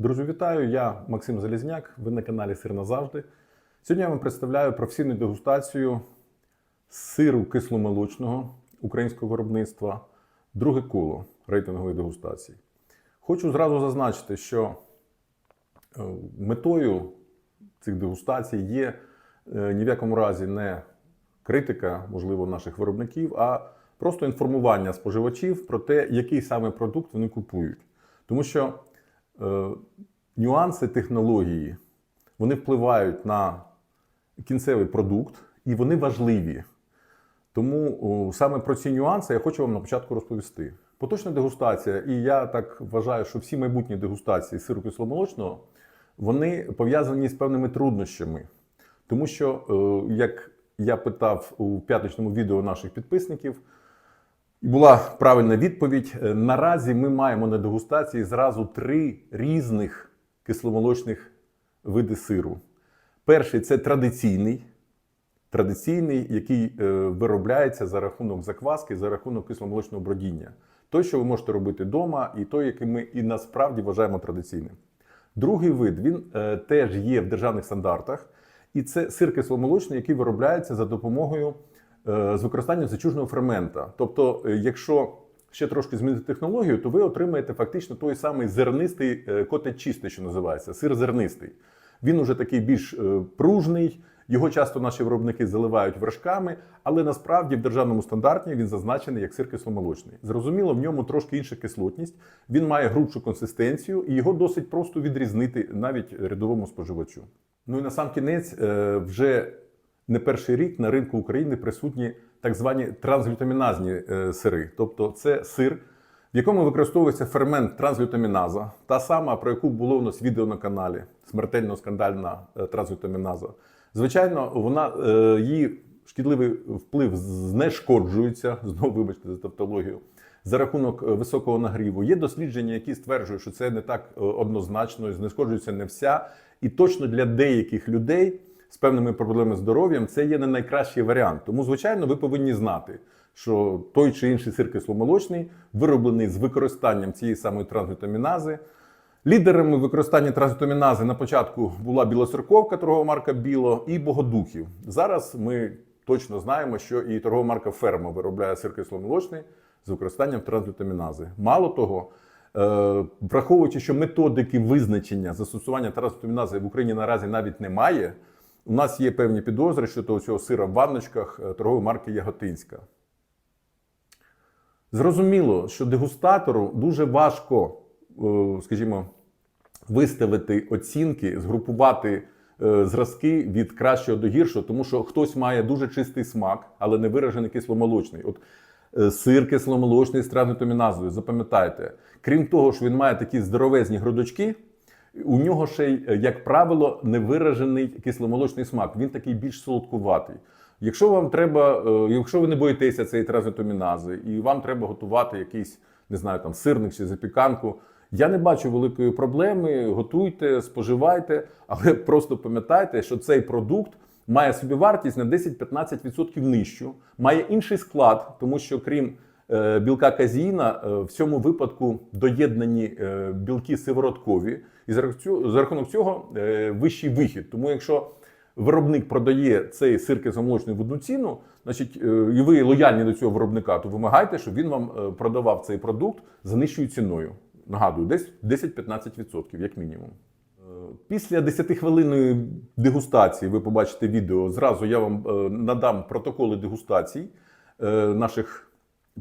Друзі, вітаю! Я Максим Залізняк. Ви на каналі Сир назавжди. Сьогодні я вам представляю професійну дегустацію сиру кисломолочного українського виробництва. Друге коло рейтингової дегустації. Хочу зразу зазначити, що е, метою цих дегустацій є е, ні в якому разі не критика, можливо, наших виробників, а просто інформування споживачів про те, який саме продукт вони купують. Тому що нюанси технології вони впливають на кінцевий продукт і вони важливі. Тому саме про ці нюанси я хочу вам на початку розповісти. Поточна дегустація, і я так вважаю, що всі майбутні дегустації сиру кисломолочного вони пов'язані з певними труднощами. Тому що, е, як я питав у п'ятничному відео наших підписників, і була правильна відповідь. Е, Наразі ми маємо на дегустації зразу три різних кисломолочних види сиру. Перший це традиційний, традиційний, який е, виробляється за рахунок закваски, за рахунок кисломолочного бродіння. Той, що ви можете робити вдома, і той, який ми і насправді вважаємо традиційним. Другий вид він е, теж є в державних стандартах, і це сир кисломолочний, який виробляється за допомогою з використанням зачужного фермента. Тобто, е, якщо ще трошки змінити технологію, то ви отримаєте фактично той самий зернистий е, котед чистий, що називається, сир зернистий. Він уже такий більш е, пружний. Його часто наші виробники заливають вершками, але насправді в державному стандарті він зазначений як сир кисломолочний. Зрозуміло, в ньому трошки інша кислотність, він має грубшу консистенцію, і його досить просто відрізнити навіть рядовому споживачу. Ну і на сам кінець, е, вже не перший рік на ринку України присутні так звані трансглютаміназні е, сири. Тобто це сир, в якому використовується фермент транслютаміназа, та сама, про яку було у нас відео на каналі, смертельно скандальна е, транслютаміназа. Звичайно, вона е, її шкідливий вплив знешкоджується, знову вибачте за тавтологію, за рахунок високого нагріву. Є дослідження, які стверджують, що це не так однозначно, знешкоджується не вся. І точно для деяких людей з певними проблемами здоров'ям це є не найкращий варіант. Тому, звичайно, ви повинні знати, що той чи інший сир кисломолочний вироблений з використанням цієї самої трансглютамінази. Лідерами використання трансглютамінази на початку була білоцерковка, торгова марка Біло і Богодухів. Зараз ми точно знаємо, що і торгова марка Ферма виробляє сир кисломолочний з використанням трансглютамінази. Мало того, е, враховуючи, що методики визначення застосування трансглютамінази в Україні наразі навіть немає, у нас є певні підозри щодо цього сира в ванночках е, торгової марки Яготинська. Зрозуміло, що дегустатору дуже важко, е, скажімо, виставити оцінки, згрупувати е, зразки від кращого до гіршого, тому що хтось має дуже чистий смак, але не виражений кисломолочний. От сир кисломолочний з трансглютаміназою, запам'ятайте, крім того, що він має такі здоровезні грудочки, у нього ще й, е, як правило, невиражений кисломолочний смак. Він такий більш солодкуватий. Якщо вам треба, е, якщо ви не боїтеся цієї трансглютамінази, і вам треба готувати якийсь, не знаю, там сирник чи запіканку, я не бачу великої проблеми. Готуйте, споживайте, але просто пам'ятайте, що цей продукт має собі вартість на 10-15% нижчу, має інший склад, тому що крім білка казіїна, е, в цьому випадку доєднані е, білки сивороткові, і за рахунок цього- е, вищий вихід. Тому якщо виробник продає цей сир кисломолочний в одну ціну, значить, е, і ви лояльні до цього виробника, то вимагайте, щоб він вам е, продавав цей продукт за нижчою ціною. Нагадую, десь 10-15%, як мінімум. Е, Після 10-хвилинної дегустації ви побачите відео. Зразу я вам е, надам протоколи дегустацій е, наших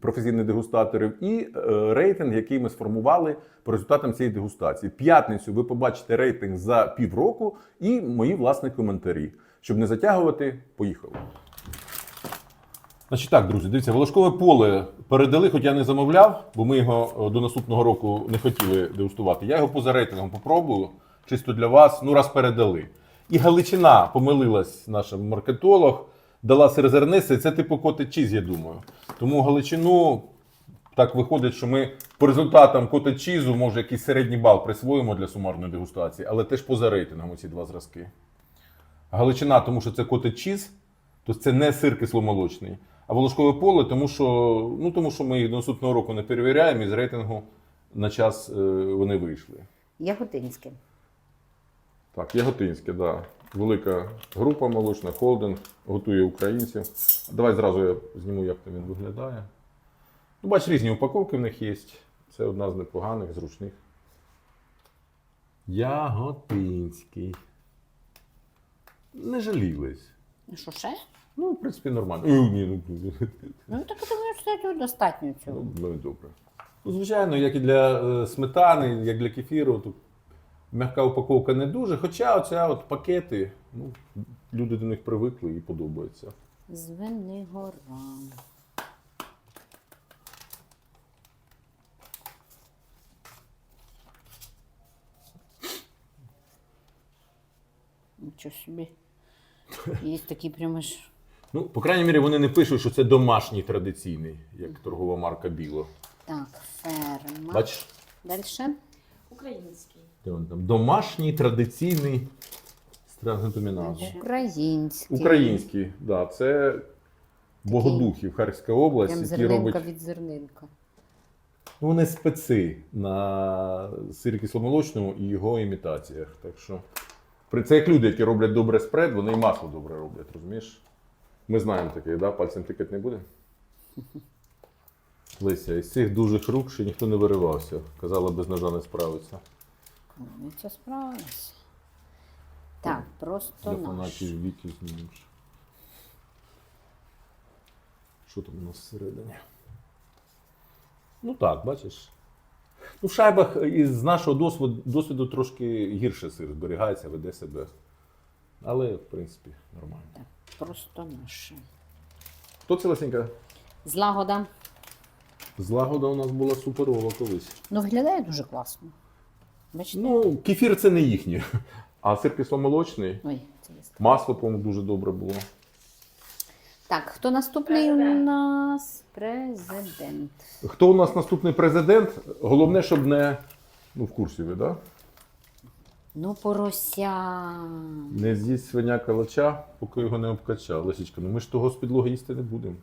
професійних дегустаторів і е, рейтинг, який ми сформували по результатам цієї дегустації. П'ятницю ви побачите рейтинг за півроку і мої власні коментарі. Щоб не затягувати, поїхали. Значить так, друзі, дивіться, волошкове поле передали, хоч я не замовляв, бо ми його е, до наступного року не хотіли дегустувати. Я його поза рейтингом попробую, чисто для вас, ну раз передали. І Галичина помилилась, наша маркетолог, дала сир зернистий, це типу котед чіз, я думаю. Тому Галичину так виходить, що ми по результатам котед чізу, може, якийсь середній бал присвоїмо для сумарної дегустації, але теж поза рейтингом ці два зразки. Галичина, тому що це котед чіз, тобто це не сир кисломолочний. А волошкове поле, тому що, ну, тому що ми їх до наступного року не перевіряємо, і з рейтингу на час е, вони вийшли. Яготинське. Так, Яготинське, да. Велика група молочна, холдинг, готує українців. Давай зразу я зніму, як там він виглядає. Ну, бач, різні упаковки в них є. Це одна з непоганих, зручних. Яготинський. Не жалілись. Ну що ще? Ну, в принципі, нормально. Е, ні, ну, Ну так я думаю, що це достатньо цього. Ну, ну і добре. Ну, звичайно, як і для е, сметани, як для кефіру, тут м'яка упаковка не дуже. Хоча оця от пакети, ну, люди до них привикли і подобаються. Звенигора. Нічого собі. Є такі прямо ж. Ну, по крайній мірі, вони не пишуть, що це домашній традиційний, як торгова марка Біло. Так, ферма. Бачиш, Далі. Український. де він там? Домашній традиційний странгентоміназу. Український. Український, так, да, це Богодухів, Харківська область, Прям які зернинка робить. від зернинка. Ну, вони специ на сирі кисломолочному і його імітаціях. Так що. при- Це як люди, які роблять добре спред, вони і масло добре роблять, розумієш? Ми знаємо таке, да? пальцем тикати не буде. Лися, із цих дужих рук ще ніхто не виривався. Казала, без ножа не справиться. Ну, це справилось. Так, просто Для наш. фанатів віки знімеш. Що там у нас всередині? Ну так, бачиш. Ну, в шайбах із нашого досвіду, досвіду трошки гірше сир зберігається, веде себе. Але, в принципі, нормально. Так, просто наше. Хто це Лесенька? Злагода. Злагода у нас була суперова колись. Ну, виглядає дуже класно. Бачите? Ну, кефір це не їхнє. А сир кисломолочний, Ой, це є. масло, по-моєму, дуже добре було. Так, хто наступний у нас? Президент. Хто у нас наступний президент? Головне, щоб не. Ну, в курсі ви, так? Да? Ну, порося. Не з'їсть свиня калача, поки його не обкачав. Лесічка, ну ми ж того з підлоги їсти не будемо.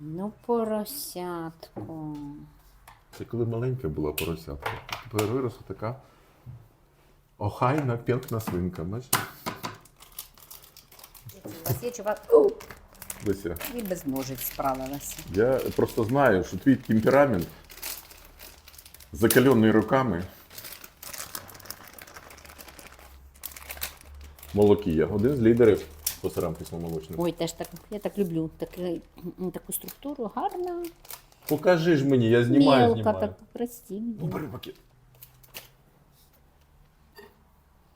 Ну, поросятко. Це коли маленька була поросятка. Тепер виросла така охайна п'янкна свинка. Бачиш? У вас є чувак. Леся, І без ножиць справилася. я просто знаю, що твій темперамент, закалений руками. Молокія. Один з лідерів по сирам кисломолочним. Ой, теж так. Я так люблю. Такий, таку структуру гарна. Покажи ж мені, я знімаю, Мілка, знімаю. так красиво. Ну, бери пакет.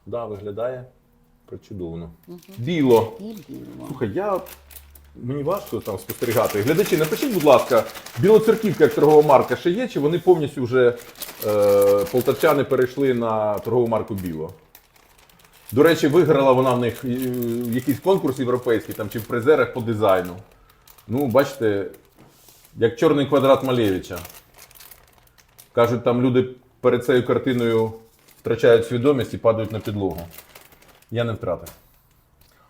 Да, виглядає причудовно. Біло. І біло. Слухай, я. Мені важко там спостерігати. Глядачі, напишіть, будь ласка, білоцерківка як торгова марка ще є, чи вони повністю вже е, полтавчани перейшли на торгову марку Біло? До речі, виграла вона в них е, якийсь конкурс європейський там, чи в призерах по дизайну. Ну, бачите, як чорний квадрат Малевича. Кажуть, там люди перед цією картиною втрачають свідомість і падають на підлогу. Я не втратив.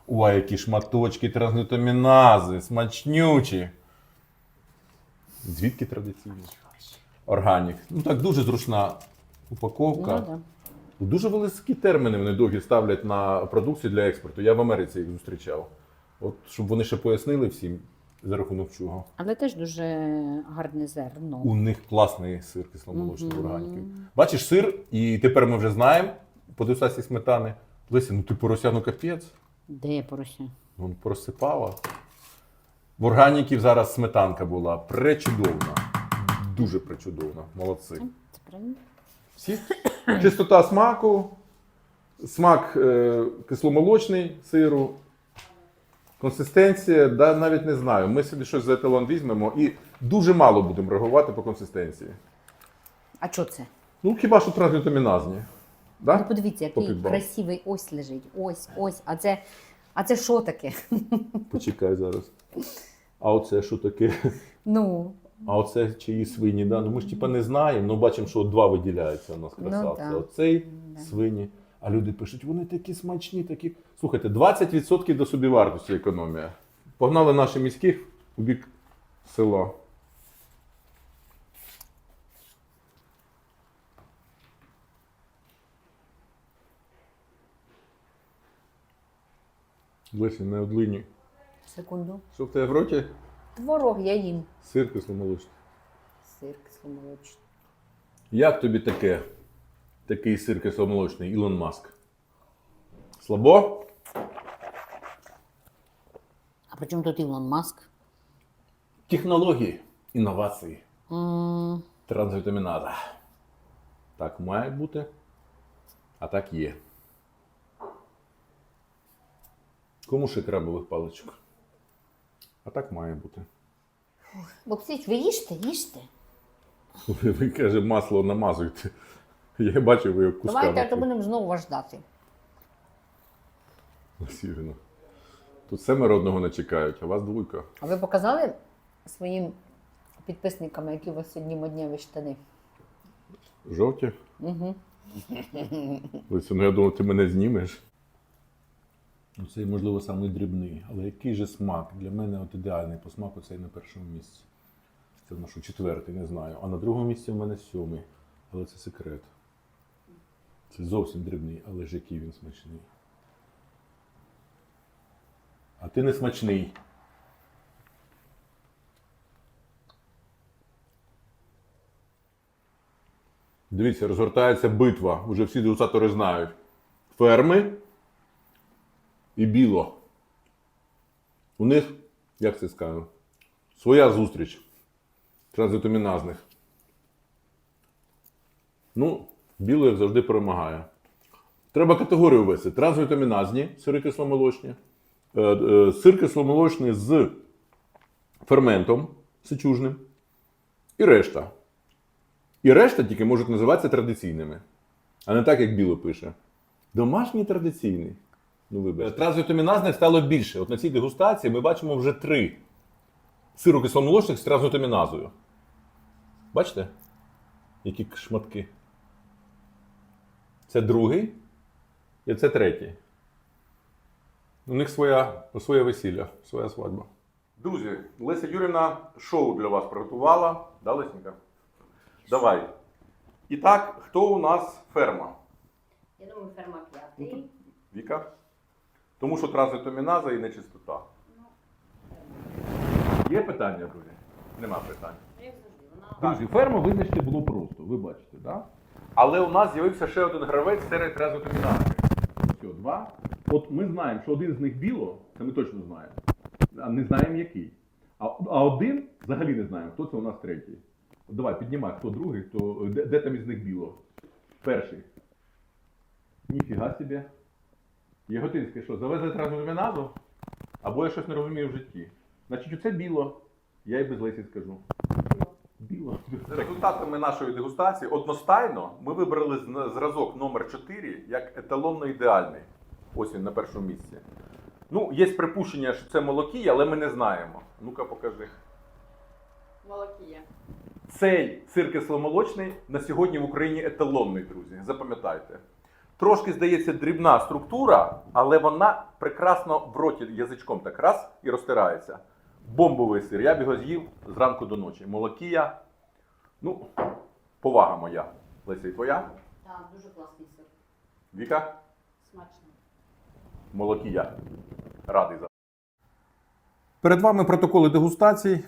Ой, які шматочки трансглютамінази, смачнючі. Звідки традиційні? Органік. Ну так дуже зручна упаковка. Ну, да. Дуже великі терміни вони довгі ставлять на продукцію для експорту. Я в Америці їх зустрічав. От щоб вони ще пояснили всім, за рахунок чого. Але теж дуже гарне зерно. У них класний сир кисломолочний Мгм. органіків. Бачиш сир, і тепер ми вже знаємо по досасі сметани. Леся, ну ти поросяну капець. Де я порося? Вон просипала. В органіків зараз сметанка була пречудовна. Дуже пречудовна. Молодці. Це правильно? Всі? Чистота смаку, смак е, кисломолочний сиру, консистенція, да, навіть не знаю. Ми собі щось за еталон візьмемо і дуже мало будемо реагувати по консистенції. А що це? Ну, хіба що трансглютаміназні. Ну, подивіться, який Попідбал. красивий ось лежить. Ось, ось. А це, а це що таке? Почекай зараз. А оце що таке? Ну, а оце чиї свині, да? ну ми ж типа не знаємо, але бачимо, що два виділяються у нас ну, красавці. Ну, Оцей да. свині. А люди пишуть, вони такі смачні, такі. Слухайте, 20% до собівартості економія. Погнали наші міських у бік села. Лесі, не одлині. Секунду. Що в тебе в роті? Творог я їм. Сир кисломолочний. Сир кисломолочний. Як тобі таке? Такий сир кисломолочний, Ілон Маск? Слабо? А при чому тут Ілон Маск? Технології, інновації, М, трансвітаміназа. Так має бути, а так є. Кому ще крабових паличок? А так має бути. Боксич, ви їжте, їжте. Ви, ви каже, масло намазуйте. Я бачив, ви його кусками. Давайте, а то будемо знову вас ждати. Сірно. Тут семеро одного не чекають, а вас двойка. А ви показали своїм підписникам, які у вас сьогодні моднєві штани? Жовті? Угу. Лися, ну я думав, ти мене знімеш. Ну, Цей, можливо, самий дрібний, але який же смак? Для мене от ідеальний по смаку цей на першому місці. Це наш четвертий, не знаю. А на другому місці в мене сьомий. Але це секрет. Це зовсім дрібний, але ж який він смачний. А ти не смачний. Дивіться, розгортається битва. Уже всі дегустатори знають. Ферми і біло. У них, як це скажу, своя зустріч транзитоміназних. Ну, біло, як завжди, перемагає. Треба категорію ввести. Транзвітаміназні, сири кисломолочні, е, е, сир кисломолочний з ферментом сичужним і решта. І решта тільки можуть називатися традиційними, а не так, як біло пише. Домашній традиційний. Ну, вибачте. Транзитоміназних стало більше. От на цій дегустації ми бачимо вже три сиру кисломолочних з транзитоміназою. Бачите? Які шматки. Це другий і це третій. У них своя, своє весілля, своя свадьба. Друзі, Леся Юрівна шоу для вас приготувала. Да, Лесенька? Давай. І так, хто у нас ферма? Я думаю, ферма п'ятий. Віка? Тому що транзитоміназа і нечистота. Є питання, друзі? Нема питань. Вона Друзі, ферму визначити було просто, ви бачите, так? Але у нас з'явився ще один гравець серед транзитомінази. Все, два. От ми знаємо, що один з них біло, це ми точно знаємо. А не знаємо який. А, а один взагалі не знаємо, хто це у нас третій. От давай, піднімай, хто другий, хто, де, де там із них біло? Перший. Ніфіга собі. Яготинське що, завезли транзитоміназу? Або я щось не розумію в житті. Значить, оце біло. Я і без Лесі скажу. Біло. Результатами нашої дегустації одностайно ми вибрали зразок номер 4 як еталонно ідеальний. Ось він на першому місці. Ну, є припущення, що це молокія, але ми не знаємо. Ну-ка, покажи. молокія. Цей сир кисломолочний на сьогодні в Україні еталонний, друзі. Запам'ятайте. Трошки здається дрібна структура, але вона прекрасно в роті язичком так раз і розтирається. Бомбовий сир. Я б його з'їв зранку до ночі. Молокія. Ну, повага моя. Леся, і твоя? Так, дуже класний сир. Віка? Смачно. Молокія. Радий за. Перед вами протоколи дегустацій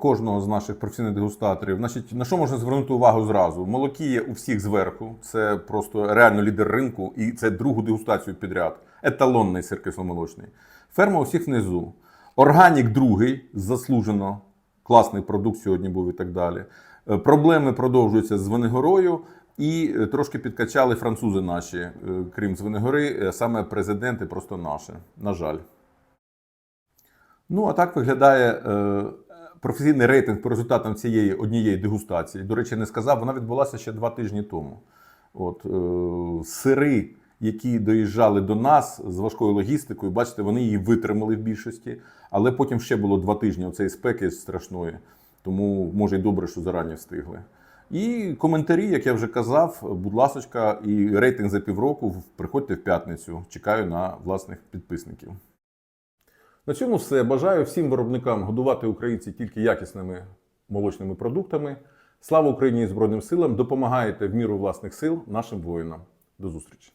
кожного з наших професійних дегустаторів. Значить, на що можна звернути увагу зразу? Молокія у всіх зверху. Це просто реально лідер ринку, і це другу дегустацію підряд. Еталонний сир кисломолочний. Ферма у всіх внизу. Органік другий, заслужено. Класний продукт сьогодні був і так далі. Е, Проблеми продовжуються з Венегорою. І е, трошки підкачали французи наші, е, крім Звенигори, е, саме президенти просто наші, на жаль. Ну, а так виглядає е, професійний рейтинг по результатам цієї однієї дегустації. До речі, не сказав, вона відбулася ще два тижні тому. От, е, сири, які доїжджали до нас з важкою логістикою, бачите, вони її витримали в більшості, але потім ще було два тижні оцеї спеки страшної. Тому може й добре, що зарані встигли. І коментарі, як я вже казав, будь ласочка, і рейтинг за півроку. Приходьте в п'ятницю. Чекаю на власних підписників. На цьому все. Бажаю всім виробникам годувати українців тільки якісними молочними продуктами. Слава Україні і Збройним силам! Допомагайте в міру власних сил нашим воїнам. До зустрічі!